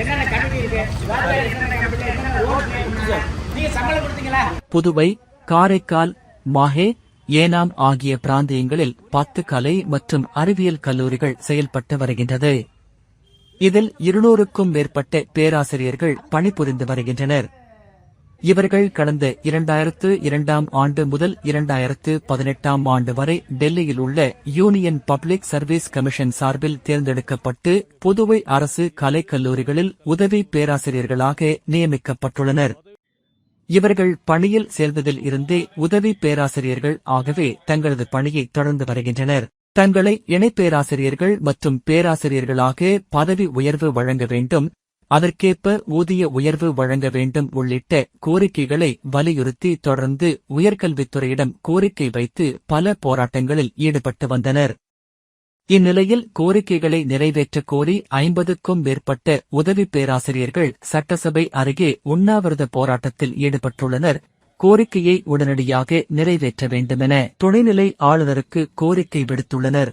என்னென்ன கமிட்டி இருக்கு என்னென்ன கமிட்டி என்னென்ன நீங்க சம்பளம் கொடுத்தீங்களா புதுவை காரைக்கால் மாஹே ஏனாம் ஆகிய பிராந்தியங்களில் பத்து கலை மற்றும் அறிவியல் கல்லூரிகள் செயல்பட்டு வருகின்றது. இதில் இருநூறுக்கும் மேற்பட்ட பேராசிரியர்கள் பணிபுரிந்து வருகின்றனர். இவர்கள் கடந்த இரண்டாயிரத்து இரண்டாம் ஆண்டு முதல் இரண்டாயிரத்து பதினெட்டாம் ஆண்டு வரை டெல்லியில் உள்ள யூனியன் பப்ளிக் சர்வீஸ் கமிஷன் சார்பில் தேர்ந்தெடுக்கப்பட்டு புதுவை அரசு கலைக்கல்லூரிகளில் உதவி பேராசிரியர்களாக நியமிக்கப்பட்டுள்ளனர். இவர்கள் பணியில் சேர்ந்ததில் இருந்தே உதவி பேராசிரியர்கள் ஆகவே தங்களது பணியை தொடர்ந்து வருகின்றனர். தங்களை இணை பேராசிரியர்கள் மற்றும் பேராசிரியர்களாக பதவி உயர்வு வழங்க வேண்டும். அதற்கேற்ப ஊதிய உயர்வு வழங்க வேண்டும் உள்ளிட்ட கோரிக்கைகளை வலியுறுத்தி தொடர்ந்து உயர்கல்வித்துறையிடம் கோரிக்கை வைத்து பல போராட்டங்களில் ஈடுபட்டு வந்தனர். இந்நிலையில் கோரிக்கைகளை நிறைவேற்றக் கோரி ஐம்பதுக்கும் மேற்பட்ட உதவி பேராசிரியர்கள் சட்டசபை அருகே உண்ணாவிரத போராட்டத்தில் ஈடுபட்டுள்ளனர். கோரிக்கையை உடனடியாக நிறைவேற்ற வேண்டுமென துணைநிலை ஆளுநருக்கு கோரிக்கை விடுத்துள்ளனர்.